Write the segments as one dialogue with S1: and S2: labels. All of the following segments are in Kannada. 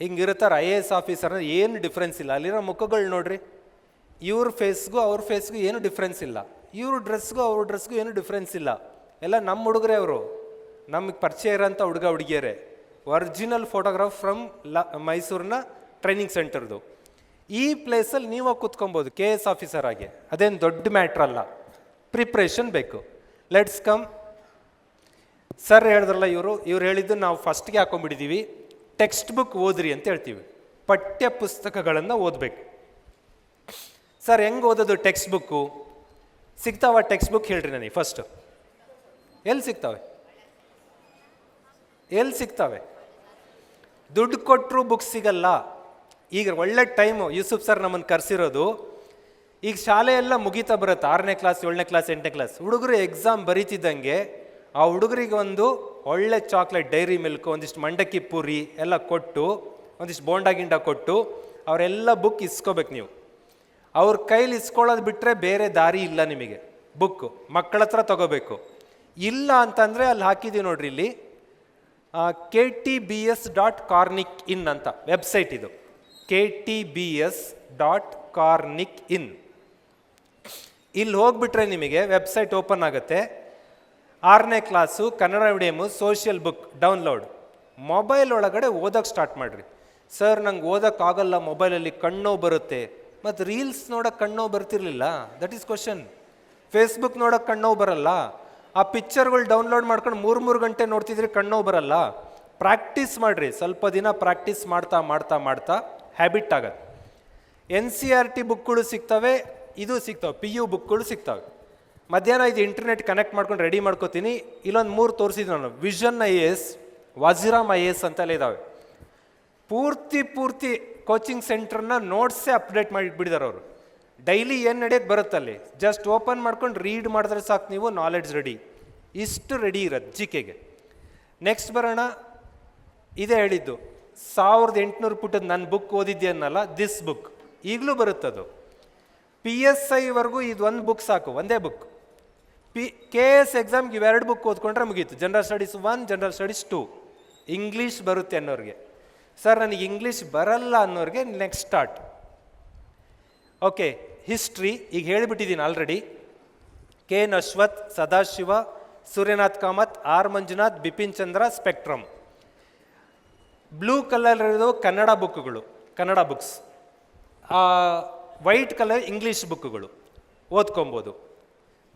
S1: ಹಿಂಗಿರ್ತಾರೆ ಐ ಎ ಎಸ್ ಆಫೀಸರ್ನ ಏನು ಡಿಫ್ರೆನ್ಸ್ ಇಲ್ಲ. ಅಲ್ಲಿರೋ ಮುಖಗಳು ನೋಡ್ರಿ. ಇವ್ರ ಫೇಸ್ಗೂ ಅವ್ರ ಫೇಸ್ಗೂ ಏನು ಡಿಫ್ರೆನ್ಸ್ ಇಲ್ಲ. ಇವ್ರ ಡ್ರೆಸ್ಗೂ ಅವ್ರ ಡ್ರೆಸ್ಗೂ ಏನು ಡಿಫ್ರೆನ್ಸ್ ಇಲ್ಲ. ಎಲ್ಲ ನಮ್ಮ ಹುಡುಗರೇ ಅವರು. ನಮಗೆ ಪರಿಚಯ ಇರೋಂಥ ಹುಡುಗ ಹುಡುಗಿಯರೇ. ಒರಿಜಿನಲ್ ಫೋಟೋಗ್ರಾಫ್ ಫ್ರಮ್ ಲ, ಮೈಸೂರಿನ ಟ್ರೈನಿಂಗ್ ಸೆಂಟರ್ದು ಈ ಪ್ಲೇಸಲ್ಲಿ ನೀವು ಕೂತ್ಕೊಬೋದು ಕೆ ಎಸ್ ಆಫೀಸರ್ ಆಗಿ. ಅದೇನು ದೊಡ್ಡ ಮ್ಯಾಟ್ರ್ ಅಲ್ಲ. ಪ್ರಿಪ್ರೇಷನ್ ಬೇಕು. ಲೆಟ್ಸ್ ಕಮ್ ಸರ್ ಹೇಳಿದ್ರಲ್ಲ ಇವರು, ಇವ್ರು ಹೇಳಿದ್ದು ನಾವು ಫಸ್ಟ್ಗೆ ಹಾಕೊಂಡ್ಬಿಟ್ಟಿದ್ದೀವಿ ಟೆಕ್ಸ್ಟ್ ಬುಕ್ ಓದ್ರಿ ಅಂತ ಹೇಳ್ತೀವಿ. ಪಠ್ಯ ಪುಸ್ತಕಗಳನ್ನು ಓದಬೇಕು. ಸರ್, ಹೆಂಗೆ ಓದೋದು ಟೆಕ್ಸ್ಟ್ ಬುಕ್ಕು ಸಿಗ್ತಾವ ಟೆಕ್ಸ್ಟ್ ಬುಕ್ ಹೇಳ್ರಿ ನನಗೆ ಫಸ್ಟ್ ಎಲ್ಲಿ ಸಿಗ್ತಾವೆ? ಎಲ್ಲಿ ಸಿಗ್ತಾವೆ? ದುಡ್ಡು ಕೊಟ್ಟರು ಬುಕ್ ಸಿಗಲ್ಲ. ಈಗ ಒಳ್ಳೆ ಟೈಮು ಯೂಸುಫ್ ಸರ್ ನಮ್ಮನ್ನು ಕರೆಸಿರೋದು. ಈಗ ಶಾಲೆ ಮುಗಿತಾ ಮುಗೀತಾ ಬರುತ್ತೆ. ಆರನೇ ಕ್ಲಾಸ್ ಏಳನೇ ಕ್ಲಾಸ್ ಎಂಟನೇ ಕ್ಲಾಸ್ ಹುಡುಗರು ಎಕ್ಸಾಮ್ ಬರೀತಿದ್ದಂಗೆ ಆ ಹುಡುಗರಿಗೆ ಒಂದು ಒಳ್ಳೆ ಚಾಕ್ಲೇಟ್ ಡೈರಿ ಮಿಲ್ಕ್ ಒಂದಿಷ್ಟು ಮಂಡಕ್ಕಿ ಪೂರಿ ಎಲ್ಲ ಕೊಟ್ಟು, ಒಂದಿಷ್ಟು ಬೋಂಡಾ ಗಿಂಡ ಕೊಟ್ಟು, ಅವರೆಲ್ಲ ಬುಕ್ ಇಸ್ಕೋಬೇಕು ನೀವು. ಅವ್ರ ಕೈಲಿ ಇಸ್ಕೊಳ್ಳೋದು ಬಿಟ್ಟರೆ ಬೇರೆ ದಾರಿ ಇಲ್ಲ ನಿಮಗೆ. ಬುಕ್ಕು ಮಕ್ಕಳ ಹತ್ರ ತಗೋಬೇಕು. ಇಲ್ಲ ಅಂತಂದರೆ ಅಲ್ಲಿ ಹಾಕಿದ್ದೀವಿ ನೋಡ್ರಿ ಇಲ್ಲಿ K T B S dot karnic in ಅಂತ ವೆಬ್ಸೈಟ್ ಇದು. K T B S dot karnic in ಇಲ್ಲಿ ಹೋಗ್ಬಿಟ್ರೆ ನಿಮಗೆ ವೆಬ್ಸೈಟ್ ಓಪನ್ ಆಗುತ್ತೆ. ಆರನೇ class Kannada medium social book download mobile ಒಳಗಡೆ ಓದೋಕ್ಕೆ ಸ್ಟಾರ್ಟ್ ಮಾಡಿರಿ. ಸರ್ ನಂಗೆ ಓದೋಕ್ಕಾಗಲ್ಲ ಮೊಬೈಲಲ್ಲಿ ಕಣ್ಣೋ ಬರುತ್ತೆ. ಮತ್ತು ರೀಲ್ಸ್ ನೋಡೋಕೆ ಕಣ್ಣೋ ಬರ್ತಿರ್ಲಿಲ್ಲ? ದಟ್ ಈಸ್ ಕ್ವಶನ್ ಫೇಸ್ಬುಕ್ ನೋಡೋಕೆ ಕಣ್ಣೋ ಬರಲ್ಲ. ಆ ಪಿಕ್ಚರ್ಗಳು ಡೌನ್ಲೋಡ್ ಮಾಡ್ಕೊಂಡು ಮೂರು ಮೂರು ಗಂಟೆ ನೋಡ್ತಿದ್ರೆ ಕಣ್ಣೋ ಬರಲ್ಲ. ಪ್ರಾಕ್ಟೀಸ್ ಮಾಡಿರಿ. ಸ್ವಲ್ಪ ದಿನ ಪ್ರಾಕ್ಟೀಸ್ ಮಾಡ್ತಾ ಮಾಡ್ತಾ ಮಾಡ್ತಾ ಹ್ಯಾಬಿಟ್ ಆಗತ್ತೆ. ಎನ್ ಸಿ ಆರ್ ಟಿ ಬುಕ್ಗಳು ಸಿಗ್ತವೆ, ಇದು ಸಿಗ್ತವೆ. ಪಿ ಯು ಬುಕ್ಗಳು ಸಿಗ್ತವೆ. ಮಧ್ಯಾಹ್ನ ಇದು ಇಂಟರ್ನೆಟ್ ಕನೆಕ್ಟ್ ಮಾಡ್ಕೊಂಡು ರೆಡಿ ಮಾಡ್ಕೋತೀನಿ. ಇಲ್ಲೊಂದು ಮೂರು ತೋರಿಸಿದ್ದು ನಾನು. Vision I A S Vajiram I A S ಅಂತೆಲ್ಲ ಇದ್ದಾವೆ ಪೂರ್ತಿ ಪೂರ್ತಿ ಕೋಚಿಂಗ್ ಸೆಂಟ್ರನ್ನ ನೋಟ್ಸೇ ಅಪ್ಡೇಟ್ ಮಾಡಿ ಬಿಡಿದಾರೆ ಅವರು. ಡೈಲಿ ಏನು ನಡೆಯೋದು ಬರುತ್ತಲ್ಲಿ? ಜಸ್ಟ್ ಓಪನ್ ಮಾಡ್ಕೊಂಡು ರೀಡ್ ಮಾಡಿದ್ರೆ ಸಾಕು ನೀವು ನಾಲೆಡ್ಜ್ ರೆಡಿ ಇಷ್ಟು ರೆಡಿ ಇರೋದು ಜಿ ಕೆಗೆ ನೆಕ್ಸ್ಟ್ ಬರೋಣ. ಇದೇ ಹೇಳಿದ್ದು. ಸಾವಿರದ ಎಂಟುನೂರು ಪುಟದ ನನ್ನ ಬುಕ್ ಓದಿದ್ದೇನಲ್ಲ ದಿಸ್ ಬುಕ್ ಈಗಲೂ ಬರುತ್ತದು. ಪಿ ಎಸ್ ಐವರೆಗೂ ಇದು ಒಂದು ಬುಕ್ ಸಾಕು, ಒಂದೇ ಬುಕ್ ಪಿ, ಕೆ ಎಸ್ ಎಕ್ಸಾಮ್ಗೆ ಇವೆರಡು ಬುಕ್ ಓದ್ಕೊಂಡ್ರೆ ಮುಗೀತು. General studies one general studies two English ಬರುತ್ತೆ ಅನ್ನೋರಿಗೆ. ಸರ್ ನನಗೆ ಇಂಗ್ಲೀಷ್ ಬರಲ್ಲ ಅನ್ನೋರಿಗೆ ನೆಕ್ಸ್ಟ್ ಸ್ಟಾರ್ಟ್ ಓಕೆ ಹಿಸ್ಟ್ರಿ ಈಗ ಹೇಳಿಬಿಟ್ಟಿದ್ದೀನಿ already K N Ashwath Sadashiva Suryanath Kamath R Manjunath Bipin Chandra Spectrum blue colour ಇರೋದು ಕನ್ನಡ ಬುಕ್ಗಳು Kannada books white colour English ಬುಕ್ಗಳು ಓದ್ಕೊಬೋದು.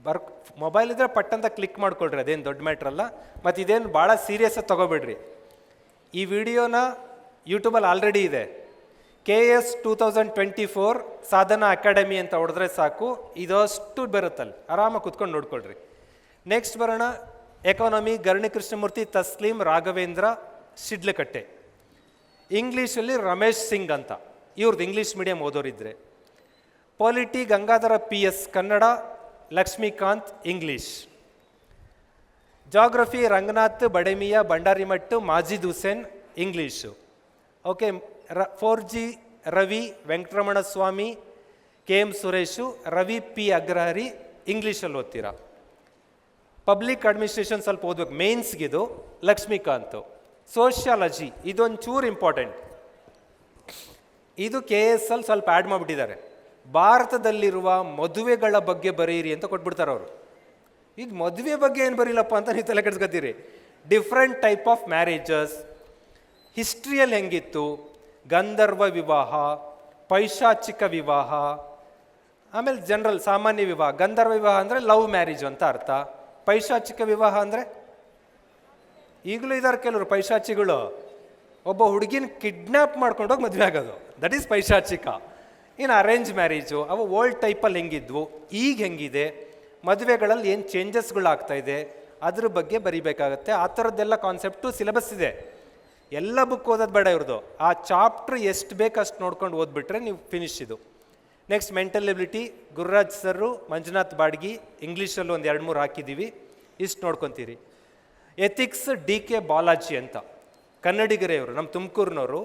S1: ಬರ್ ಮೊಬೈಲ್ ಇದ್ರೆ ಪಟ್ಟಂತ ಕ್ಲಿಕ್ ಮಾಡ್ಕೊಳ್ರಿ, ಅದೇನು ದೊಡ್ಡ ಮ್ಯಾಟ್ರಲ್ಲ ಮತ್ತು ಇದೇನು ಭಾಳ ಸೀರಿಯಸ್ಸಾಗಿ ತೊಗೋಬೇಡ್ರಿ. ಈ ವಿಡಿಯೋನ ಯೂಟ್ಯೂಬಲ್ಲಿ ಆಲ್ರೆಡಿ ಇದೆ. K S two thousand twenty four Sadhana academy ಅಂತ ಹೊಡೆದ್ರೆ ಸಾಕು, ಇದಷ್ಟು ಬರುತ್ತಲ್ಲಿ. ಆರಾಮಾಗಿ ಕುತ್ಕೊಂಡು ನೋಡ್ಕೊಳ್ರಿ. ನೆಕ್ಸ್ಟ್ ಬರೋಣ, ಎಕಾನಮಿ, ಗರಣಿ ಕೃಷ್ಣಮೂರ್ತಿ, ತಸ್ಲೀಂ, ರಾಘವೇಂದ್ರ, ಶಿಡ್ಲಕಟ್ಟೆ. ಇಂಗ್ಲೀಷಲ್ಲಿ ರಮೇಶ್ ಸಿಂಗ್ ಅಂತ. ಇವ್ರದ್ದು English medium ಓದೋರಿದ್ರೆ. Polity, Gangadhara P S Kannada Lakshmikanth English. Geography Ranganath Bademiya Bhandarimattu Majid Hussain English. Okay, ರ four G Ravi Venkataramana Swamy K M Suresh, Ravi P Agrahari ಇಂಗ್ಲೀಷಲ್ಲಿ ಓದ್ತೀರಾ? ಪಬ್ಲಿಕ್ ಅಡ್ಮಿನಿಸ್ಟ್ರೇಷನ್ ಸ್ವಲ್ಪ ಓದ್ಬೇಕು. ಮೇನ್ಸ್ಗಿದು ಲಕ್ಷ್ಮೀಕಾಂತ್. ಸೋಷಿಯಾಲಜಿ ಇದೊಂದು ಚೂರು ಇಂಪಾರ್ಟೆಂಟ್. ಇದು ಕೆ ಎಸ್ ಅಲ್ಲಿ ಸ್ವಲ್ಪ ಆ್ಯಡ್ ಮಾಡಿಬಿಟ್ಟಿದ್ದಾರೆ. ಭಾರತದಲ್ಲಿರುವ ಮದುವೆಗಳ ಬಗ್ಗೆ ಬರೆಯಿರಿ ಅಂತ ಕೊಟ್ಬಿಡ್ತಾರೆ ಅವರು. ಈಗ ಮದುವೆ ಬಗ್ಗೆ ಏನು ಬರೀಲಪ್ಪ ಅಂತ ನೀವು ತಲೆ ಕೆಡ್ಸ್ಕೊತೀರಿ ಡಿಫ್ರೆಂಟ್ ಟೈಪ್ ಆಫ್ ಮ್ಯಾರೇಜಸ್ ಹಿಸ್ಟ್ರಿಯಲ್ಲಿ ಹೆಂಗಿತ್ತು, ಗಂಧರ್ವ ವಿವಾಹ, ಪೈಶಾಚಿಕ ವಿವಾಹ, ಆಮೇಲೆ ಜನರಲ್ ಸಾಮಾನ್ಯ ವಿವಾಹ. ಗಂಧರ್ವ ವಿವಾಹ ಅಂದರೆ ಲವ್ ಮ್ಯಾರೇಜ್ ಅಂತ ಅರ್ಥ. ಪೈಶಾಚಿಕ ವಿವಾಹ ಅಂದರೆ? ಈಗಲೂ ಇದ್ದಾರೆ ಕೆಲವರು ಪೈಶಾಚಿಗಳು. ಒಬ್ಬ ಹುಡುಗಿನ ಕಿಡ್ನ್ಯಾಪ್ ಮಾಡ್ಕೊಂಡೋಗಿ ಮದುವೆ ಆಗೋದು. ದಟ್ ಈಸ್ ಪೈಶಾಚಿಕ. ಇನ್ನು ಅರೇಂಜ್ ಮ್ಯಾರೇಜು ಅವು ಓಲ್ಡ್ ಟೈಪಲ್ಲಿ ಹೆಂಗಿದ್ವು, ಈಗ ಹೆಂಗಿದೆ, ಮದುವೆಗಳಲ್ಲಿ ಏನು ಚೇಂಜಸ್ಗಳಾಗ್ತಾ ಇದೆ, ಅದ್ರ ಬಗ್ಗೆ ಬರಿಬೇಕಾಗತ್ತೆ. ಆ ಥರದ್ದೆಲ್ಲ ಕಾನ್ಸೆಪ್ಟು ಸಿಲೆಬಸ್ ಇದೆ. ಎಲ್ಲ ಬುಕ್ ಓದೋದು ಬೇಡ ಇವ್ರದ್ದು ಆ ಚಾಪ್ಟ್ರ್ ಎಷ್ಟು ಬೇಕು ಅಷ್ಟು ನೋಡ್ಕೊಂಡು ಓದ್ಬಿಟ್ರೆ ನೀವು ಫಿನಿಶ್ ಇದು. Next mental ability Gururaj sir Manjunath Badgi ಇಂಗ್ಲೀಷಲ್ಲಿ ಒಂದು ಎರಡು ಮೂರು ಹಾಕಿದ್ದೀವಿ ಇಷ್ಟು ನೋಡ್ಕೊತೀರಿ. ಎಥಿಕ್ಸ್ ಡಿ ಕೆ ಬಾಲಾಜಿ ಅಂತ. ಕನ್ನಡಿಗರೇ ಇವರು ನಮ್ಮ ತುಮಕೂರಿನವರು.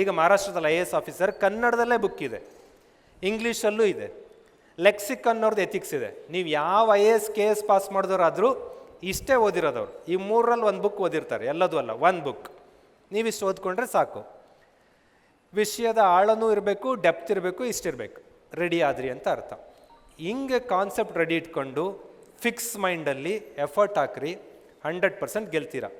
S1: ಈಗ ಮಹಾರಾಷ್ಟ್ರದಲ್ಲಿ ಐ ಎ ಎಸ್ ಆಫೀಸರ್ ಕನ್ನಡದಲ್ಲೇ ಬುಕ್ ಇದೆ. ಇಂಗ್ಲೀಷಲ್ಲೂ ಇದೆ. ಲೆಕ್ಸಿಕ್ ಅನ್ನೋರ್ದು ಎಥಿಕ್ಸ್ ಇದೆ. ನೀವು ಯಾವ I A S K S pass ಮಾಡಿದವರಾದರೂ ಇಷ್ಟೇ ಓದಿರೋದವ್ರು. ಈ ಮೂರರಲ್ಲಿ ಒಂದು ಬುಕ್ ಓದಿರ್ತಾರೆ. ಎಲ್ಲದೂ ಅಲ್ಲ, ಒಂದು ಬುಕ್ ನೀವಿಷ್ಟು ಓದ್ಕೊಂಡ್ರೆ ಸಾಕು. ವಿಷಯದ ಆಳನೂ ಇರಬೇಕು ಡೆಪ್ತ್ ಇರಬೇಕು, ಇಷ್ಟಿರಬೇಕು. ರೆಡಿ ಆದ್ರಿ ಅಂತ ಅರ್ಥ. ಹಿಂಗೆ ಕಾನ್ಸೆಪ್ಟ್ ರೆಡಿ ಇಟ್ಕೊಂಡು ಫಿಕ್ಸ್ ಮೈಂಡಲ್ಲಿ ಎಫರ್ಟ್ ಹಾಕ್ರಿ ಹಂಡ್ರೆಡ್ ಪರ್ಸೆಂಟ್ ಗೆಲ್ತೀರಾ.